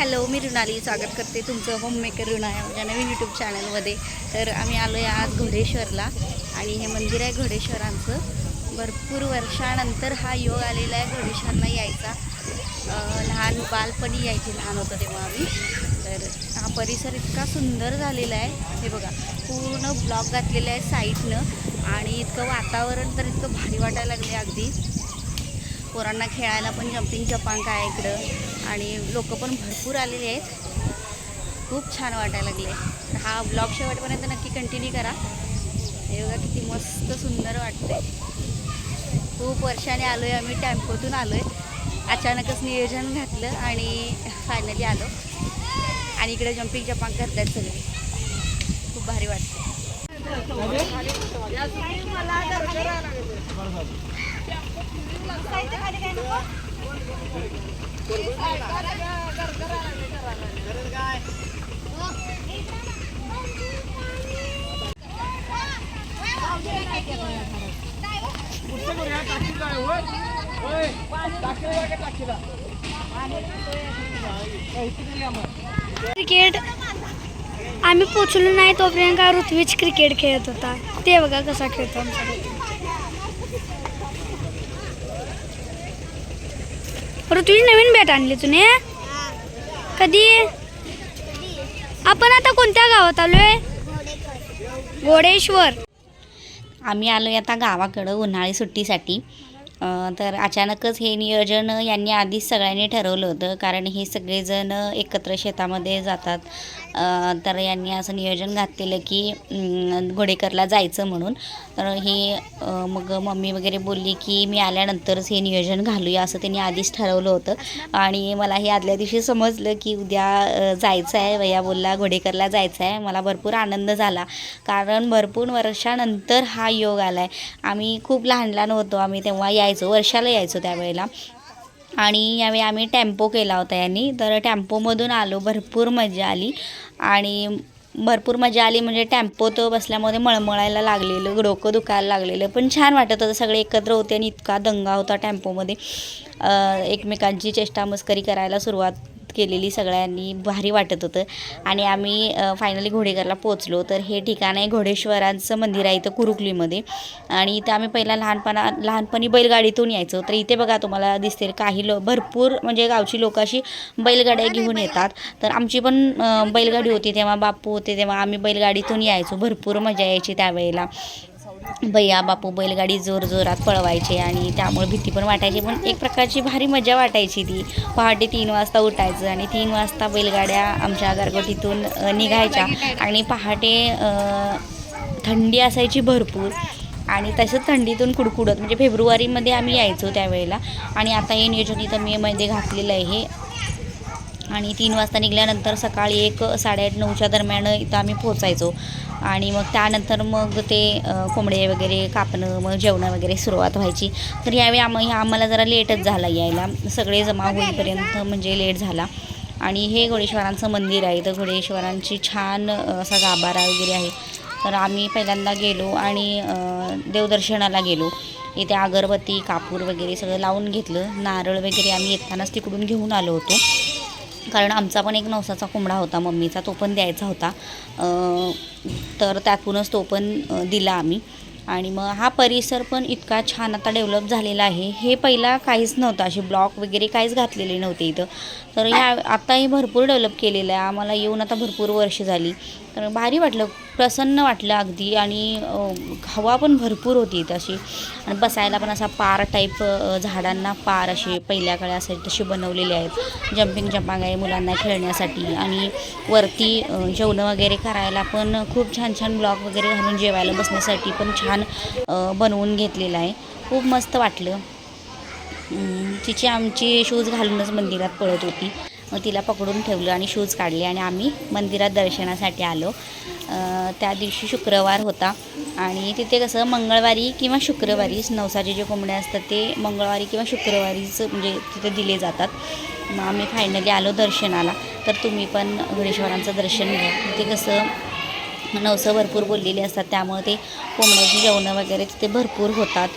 Hello मी रुणाली स्वागत करते तुमचं होममेकर रुणा या माझ्या नवीन यूट्यूब चॅनलमध्ये तर आम्ही आलो आहे आज घोडेश्वरला आणि हे मंदिर आहे घोडेश्वरांचं. भरपूर वर्षानंतर हा योग आलेला आहे घोडेश्वरला यायचा. लहान बालपणी यायचे लहान होतं तेव्हा आम्ही. तर हा परिसर इतका सुंदर झालेला आहे. हे बघा पूर्ण ब्लॉक घातलेला आहे साईडनं आणि इतकं वातावरण तर इतकं भारी वाटायला लागले अगदी. पोरांना खेळायला पण जम्पिंग जपांक आहे इकडं. आणि लोक पण भरपूर आलेले आहेत. खूप छान वाटायला लागले तर हा ब्लॉग शेवटपर्यंत नक्की कंटिन्यू करा. हे बघा किती मस्त सुंदर वाटते खूप वर्षाने आलो आहे आम्ही टेम्पोतून आलो आहे अचानकच नियोजन घातलं आणि फायनली आलो. आणि इकडे जम्पिंग जपांक करतात सगळे. खूप भारी वाटते क्रिकेट आम्ही पोचलो नाही तोपर्यंत प्रियंका ऋत्विज क्रिकेट खेळत होता. ते बघा कसा खेळतो आमचा ऋत्विज नवीन बॅट आणली तुने? कधी? आपण आता कोणत्या गावात आलोय? घोडेश्वर. आम्ही आलो आता गावाकडं उन्हाळी सुट्टीसाठी. तर अचानकच हे नियोजन यांनी आधीच सगळ्यांनी ठरवलं होतं कारण हे सगळेजण एकत्र शेतामध्ये जातात. तर यांनी असं नियोजन घातलेलं की घोडेकरला जायचं म्हणून. तर हे मग मम्मी वगैरे बोलली की मी आल्यानंतरच हे नियोजन घालूया असं त्यांनी आधीच ठरवलं होतं. आणि मला हे आदल्या दिवशी समजलं की उद्या जायचं आहे वया बोलला घोडेकरला जायचं आहे मला भरपूर आनंद झाला. कारण भरपूर वर्षानंतर हा योग आला आहे आम्ही खूप लहान लहान होतो. आम्ही तेव्हा यायचो वर्षाला यायचो त्यावेळेला. आणि यावेळी आम्ही टेम्पो केला होता यांनी. तर टेम्पोमधून आलो भरपूर मजा आली. आणि भरपूर मजा आली म्हणजे टेम्पोत बसल्यामध्ये मळमळायला लागलेलं डोकं दुखायला लागलेलं. पण छान वाटत होतं सगळे एकत्र होते आणि इतका दंगा होता टेम्पोमध्ये. एकमेकांची चेष्टा मस्करी करायला सुरुवात केलेली सगळ्यांनी भारी वाटत होतं. आणि आम्ही फायनली घोडेकरला पोचलो तर हे ठिकाण आहे घोडेश्वरांचं मंदिर आहे इथं कुरुकलीमध्ये. आणि इथं आम्ही पहिला लहानपणा लहानपणी बैलगाडीतून यायचो. तर इथे बघा तुम्हाला दिसतील काही लो भरपूर म्हणजे गावची लोक अशी बैलगाड्या घेऊन येतात. तर आमची पण बैलगाडी होती तेव्हा बापू होते तेव्हा आम्ही बैलगाडीतून यायचो. भरपूर मजा यायची त्यावेळेला. भैया बापू बैलगाडी जोर जोरात पळवायचे आणि त्यामुळे भीती पण वाटायची. पण एक प्रकारची भारी मजा वाटायची ती. पहाटे तीन वाजता उठायचं आणि तीन वाजता बैलगाड्या आमच्या गारगोटीतून निघायच्या. आणि पहाटे थंडी असायची भरपूर. आणि तसंच थंडीतून कुडकुडत म्हणजे फेब्रुवारीमध्ये आम्ही यायचो त्यावेळेला. आणि आता हे नियोजन इथं मेमध्ये घातलेलं आहे. हे आणि तीन वाजता निघाल्यानंतर सकाळी एक साडेआठ नऊच्या दरम्यान इथं आम्ही पोचायचो आणि मग त्यानंतर मग ते कोंबडे वगैरे कापणं मग जेवणं वगैरे सुरुवात व्हायची. तर यावेळी आम ह्या आम्हाला जरा लेटच झाला यायला. सगळे जमा होईपर्यंत म्हणजे लेट झाला. आणि हे घोडेश्वरांचं मंदिर आहे. तर घोडेश्वरांची छान असा गाभारा वगैरे आहे. तर आम्ही पहिल्यांदा गेलो आणि देवदर्शनाला गेलो. इथे अगरबत्ती कापूर वगैरे सगळं लावून घेतलं. नारळ वगैरे आम्ही येतानाच तिकडून घेऊन आलो होतो. कारण आमचा पण एक नवसाचा कोंबडा होता मम्मीचा तो पण द्यायचा होता. तर त्यातूनच तो पण दिला आम्ही. आणि मग हा परिसर पण इतका छान आता डेव्हलप झालेला आहे. हे पहिला काहीच नव्हतं असे ब्लॉक वगैरे काहीच घातलेले नव्हते इथं. तर ह्या आताही भरपूर डेव्हलप केलेलं आहे. आम्हाला येऊन आता भरपूर वर्ष झाली. तर भारी वाटलं प्रसन्न वाटलं अगदी आणि हवा पण भरपूर होती तशी आणि बसायला पण असा पार टाईप झाडांना पार असे पहिल्या काळी असायचे तसे बनवलेले आहेत. जम्पिंग जम्पांग आहे मुलांना खेळण्यासाठी आणि वरती जेवणं वगैरे करायला पण खूप छान छान ब्लॉक वगैरे घालून जेवायला बसण्यासाठी पण छान बनवून घेतलेलं आहे. खूप मस्त वाटलं. तिची आमची शूज घालूनच मंदिरात पळत होती. मग तिला पकडून ठेवलं आणि शूज काढले आणि आम्ही मंदिरात दर्शनासाठी आलो. त्या दिवशी शुक्रवार होता आणि तिथे कसं मंगळवारी किंवा शुक्रवारीच नवसाचे जे कोंबड्या असतात ते मंगळवारी किंवा शुक्रवारीच म्हणजे तिथे दिले जातात. मग आम्ही फायनली आलो दर्शनाला. तर तुम्ही पण गणेश्वरांचं दर्शन घ्या. तिथे कसं नवसं भरपूर बोललेली असतात. त्यामुळे ते कोंबड्याची जेवणं वगैरे तिथे भरपूर होतात.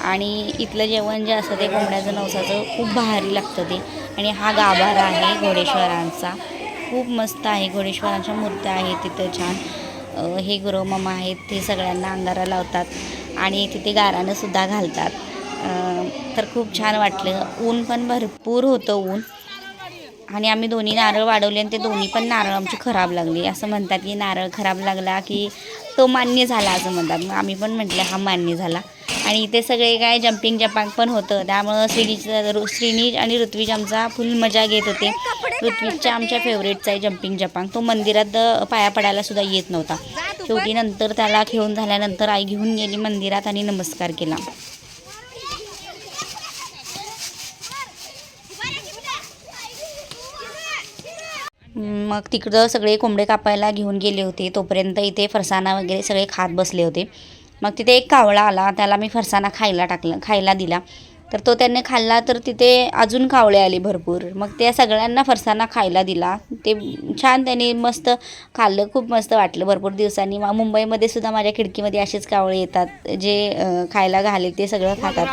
आणि इथलं जेवण जे असतं ते कोंबड्याचं नवसाचं खूप भारी लागतं ते. आणि हा गाभारा आहे घोडेश्वरांचा. खूप मस्त आहे घोडेश्वरांच्या मूर्त्या आहेत तिथं छान. हे गुरुमामा आहेत ते सगळ्यांना अंगारा लावतात आणि तिथे गारानंसुद्धा घालतात. तर खूप छान वाटलं. ऊन पण भरपूर होतं ऊन. आणि आम्ही दोन्ही नारळ वाढवले आणि ते दोन्ही पण नारळ आमची खराब लागली. असं म्हणतात की नारळ खराब लागला की तो मान्य झाला असं म्हणतात. मग आम्ही पण म्हटलं हा मान्य झाला. आणि इथे सगळे काय जम्पिंग जपांग पण होतं. त्यामुळं श्रीनीचं श्रीनीज आणि ऋत्विज आमचा फुल मजा घेत होते. ऋत्विजच्या आमच्या फेवरेटचा आहे जम्पिंग जपांग. तो मंदिरात पाया पडायला सुद्धा येत नव्हता. शेवटी नंतर त्याला खेळून झाल्यानंतर आई घेऊन गेली मंदिरात आणि नमस्कार केला. मग तिकडं सगळे कोंबडे कापायला घेऊन गेले होते. तोपर्यंत इथे फरसाणा वगैरे सगळे खात बसले होते. मग तिथे एक कावळा आला त्याला मी फरसाणा खायला टाकला खायला दिला. तर तो त्याने खाल्ला तर तिथे अजून कावळे आले भरपूर. मग त्या सगळ्यांना फरसाणा खायला दिला. ते छान त्याने मस्त खाल्लं खूप मस्त वाटलं भरपूर दिवसांनी. मा- मुंबईमध्ये सुद्धा माझ्या खिडकीमध्ये असेच कावळे येतात जे खायला घाले ते सगळं खातात.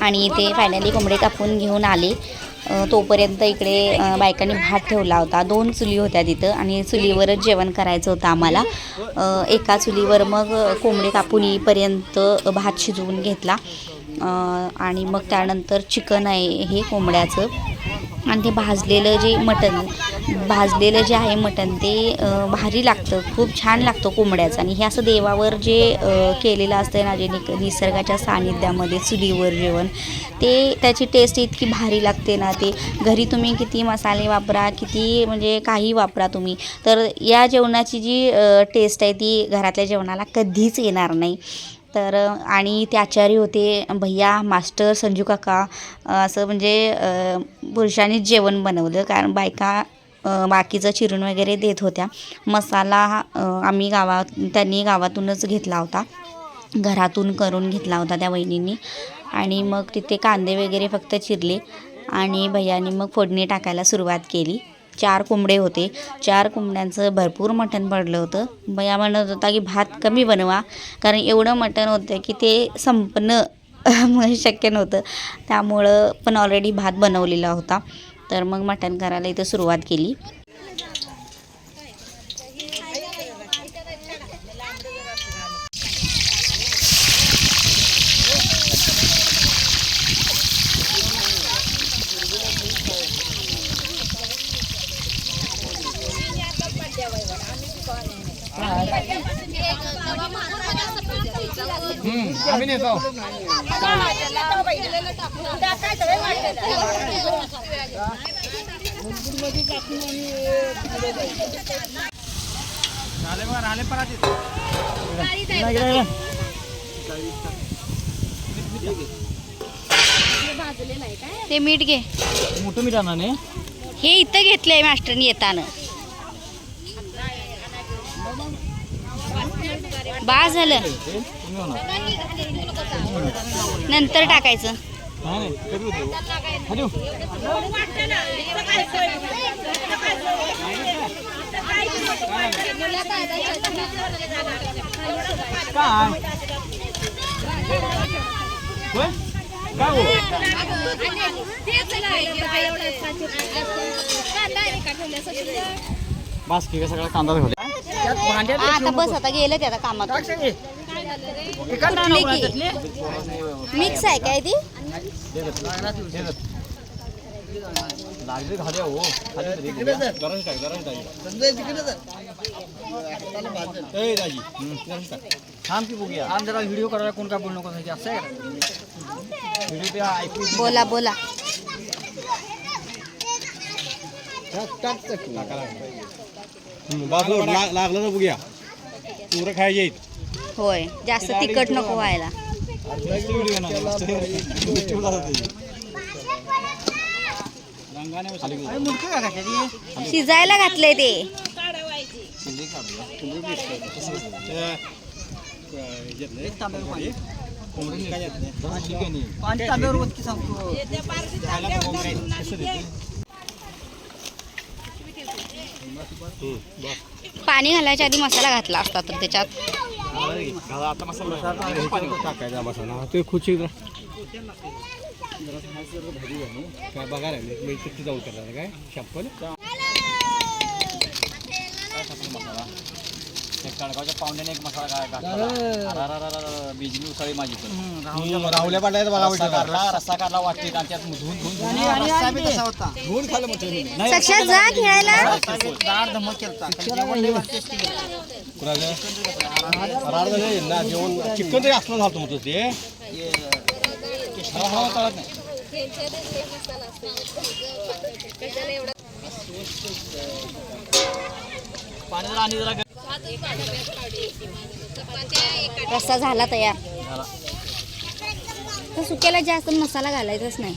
आणि ते फायनली कोंबडे कापून घेऊन आले. तोपर्यंत इकडे बायकांनी भात ठेवला होता. दोन चुली होत्या तिथं आणि चुलीवरच जेवण करायचं होतं आम्हाला. एका चुलीवर मग कोंबडे कापून येईपर्यंत भात शिजवून घेतला. आणि मग त्यानंतर चिकन आहे हे कोंबड्याचं. आणि ते भाजलेलं जे मटण भाजलेलं जे आहे मटण ते भारी लागतं. खूप छान लागतं कोंबड्याचं. आणि हे असं देवावर जे केलेलं असतं ना जे निक- निसर्गाच्या सानिध्यामध्ये चुलीवर जेवण ते त्याची टेस्ट इतकी भारी लागते ना ते. घरी तुम्ही किती मसाले वापरा किती म्हणजे काही वापरा तुम्ही तर या जेवणाची जी टेस्ट आहे ती घरातल्या जेवणाला कधीच येणार नाही. तर आणि ते आचार्य होते भैया मास्टर संजू काका असं म्हणजे पुरुषांनी पुरुषांनीच जेवण बनवलं. कारण बायका बाकीचं चिरून वगैरे देत होत्या. मसाला आम्ही गावात त्यांनी गावातूनच घेतला होता. घरातून करून घेतला होता त्या वहिनींनी. आणि मग तिथे कांदे वगैरे फक्त चिरले. आणि भैयानी मग फोडणी टाकायला सुरुवात केली. चार कोंबडे होते. चार कोंबड्यांचं भरपूर मटण पडलं होतं. या म्हणत होता की भात कमी बनवा. कारण एवढं मटण होतं की ते संपणं म्हणजे शक्य नव्हतं. त्यामुळं पण ऑलरेडी भात बनवलेला होता. तर मग मटण करायला इथं सुरुवात केली. आम्ही नेतो राहिले बघा राहिले परातीत ते मीठ घे. मोठं मीठ आणा ने हे इथं घेतलंय मास्टरनी येताना. बा झालं. नंतर टाकायचं नाही नाही कधी होते हॅलो काय होय? काय हो बास की सगळा कांदा आता बस आता गेलं ते आता कामात मिक्स आहे काय ती लागले घालूया हो खाली गरज काय गरज काय ए दाजी गरज काय थांब की बघूया आम जरा व्हिडिओ करायला कोण काय बोलू। नको असं आहे व्हिडिओ ते ऐकू बोला हं, लागलं बघूया. पुरं खायचे आहेत. होय जास्त तिखट नको व्हायला. शिजायला घातलंय ते. पाणी घालायच्या आधी मसाला घातला असता तर त्याच्यात. टाकायचा मसाला ते खुशी काय बघा. राहिले मी किती जाऊ करणार काय शंपल कडगावच्या पाहुण्याने एक मसाला बिजली उसाळी माझी पण. राहुल्या पाटायचं बघा रस्सा काढला. रस्सा काढला वाटते आणि त्यात धुवून धुवून धुवून रस्सा बी तसा होता धुवून खाल्लं म्हटलं मी. साक्षात जा खेळायला. धमक केलता. कुणाचं झालं ना जेवण चिकन तरी असलं झालं तुमचं ते. नाही. पाणी जरा आणि जरा रस्सा झाला तयार. झाला तर सुक्याला जास्त मसाला घालायचाच नाही.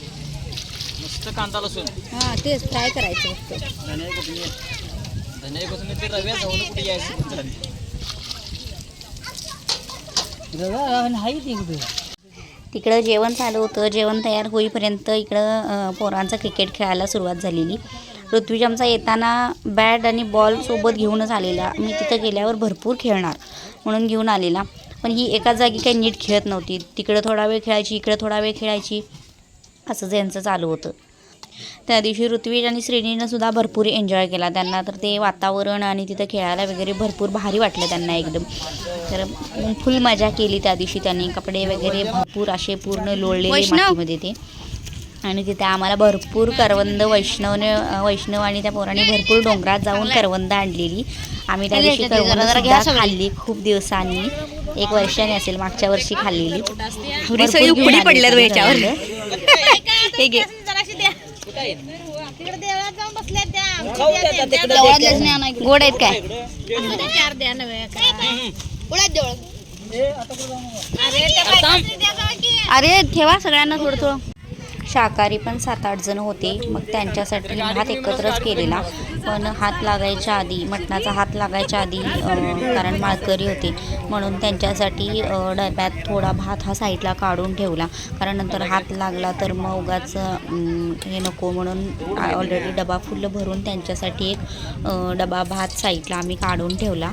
कांदा लसूण. हां तेच फ्राय करायचं फक्त. धने कोथिंबीर. धने कोथिंबीर ते रव्या जाऊन कुठे यायचं तिकडं जेवण चालू होतं. जेवण तयार होईपर्यंत इकडं अं, पोरांचं क्रिकेट खेळायला सुरुवात झालेली. ऋत्विज आमचा येताना बॅट आणि बॉल सोबत घेऊनच आलेला. मी तिथं गेल्यावर भरपूर खेळणार म्हणून घेऊन आलेला. पण ही एका जागी काही नीट खेळत नव्हती. तिकडं थोडा वेळ खेळायची इकडं थोडा वेळ खेळायची असं यांचं चालू होतं. त्या दिवशी ऋत्विज आणि श्रेणीनं सुद्धा भरपूर एन्जॉय केला. त्यांना तर ते वातावरण आणि तिथं खेळायला वगैरे भरपूर भारी वाटलं त्यांना एकदम. तर फुल मजा केली त्या दिवशी त्यांनी. कपडे वगैरे भरपूर असे पूर्ण लोळलेले. मातीमध्ये ते. आणि तिथे आम्हाला भरपूर करवंद वैष्णवने वैष्णव आणि त्या पोराने भरपूर डोंगरात जाऊन करवंद आणलेली. आम्ही त्या दिवशी करवंद खाल्ली खूप दिवसांनी. एक वर्षाने असेल मागच्या वर्षी खाल्लेली. गोड आहेत काय? अरे ठेवा सगळ्यांना थोडं थोडं. शाकाहारी पण सात आठ जण होते. मग त्यांच्यासाठी हात एकत्रच केलेला. पण हात लागायच्या आधी मटणाचा हात लागायच्या आधी कारण माळकरी होते. म्हणून त्यांच्यासाठी डब्यात थोडा भात हा साईडला काढून ठेवला. कारण नंतर हात लागला तर मग उगाच हे नको म्हणून ऑलरेडी डबा फुल भरून त्यांच्यासाठी एक डबा भात साईडला आम्ही काढून ठेवला.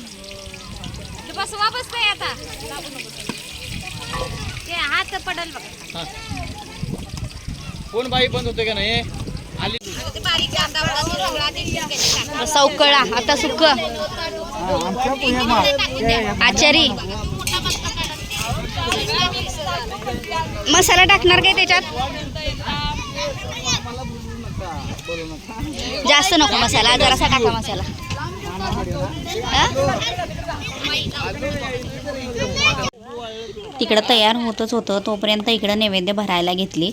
बसवा बसतोय आता. ते हात पडल बघ. कोण बाई बंद होते का नाही? आली. सौकळा आता सुक आचारी. मसाला टाकणार काय त्याच्यात? जास्त नको मसाला जरासा टाका मसाला. तिकडं तयार होतच होतं. तोपर्यंत इकडं नैवेद्य भरायला घेतली.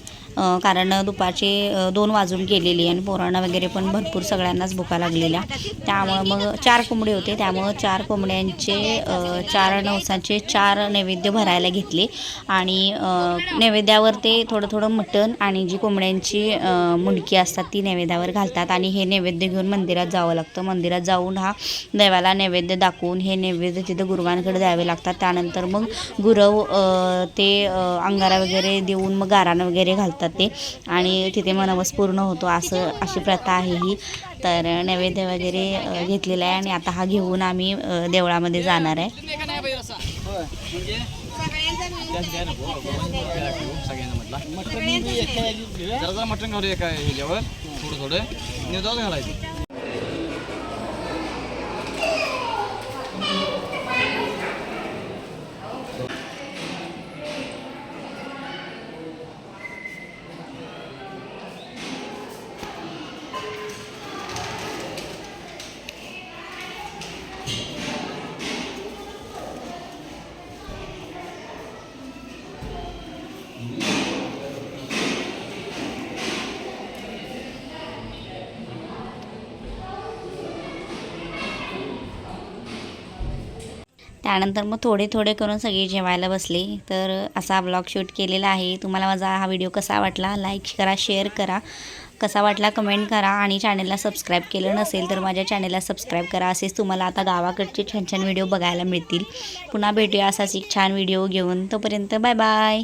कारण दुपारचे दोन वाजून गेलेली आणि पोरांना वगैरे पण भरपूर सगळ्यांनाच भुका लागलेल्या. त्यामुळं मग चार कोंबडे होते. त्यामुळं चार कोंबड्यांचे चार नवसाचे चार नैवेद्य भरायला घेतले. आणि नैवेद्यावर ते थोडं थोडं मटण आणि जी कोंबड्यांची मुंडकी असतात ती नैवेद्यावर घालतात. आणि हे नैवेद्य घेऊन मंदिरात जावं लागतं. मंदिरात जाऊन हा देवाला नैवेद्य दाखवून हे नैवेद्य तिथं गुरुवांकडे द्यावे लागतात. त्यानंतर मग गुरव ते अंगारा वगैरे देऊन मग गारानं वगैरे घालतात. ते आणि तिथे मनवस पूर्ण होतो. असं अशी प्रथा आहे ही. तर नैवेद्य वगैरे घेतलेला आहे आणि आता हा घेऊन आम्ही देवळामध्ये जाणार आहे. मटन म्हटला जरा जरा घालूया काय ह्याच्यावर थोडं थोडं. निवदाच घालायचं? त्यानंतर मग थोडे थोडे करून सगळे जेवायला बसले. तर असा ब्लॉग शूट केलेला आहे. तुम्हाला माझा हा व्हिडिओ कसा वाटला? लाईक करा शेअर करा. कसा वाटला कमेंट करा. आणि चॅनलला सबस्क्राईब केलं नसेल तर माझ्या चॅनलला सबस्क्राईब करा. असेच तुम्हाला आता गावाकडचे छान छान व्हिडिओ बघायला मिळतील. पुन्हा भेटूया असाच एक छान व्हिडिओ घेऊन. तोपर्यंत बाय बाय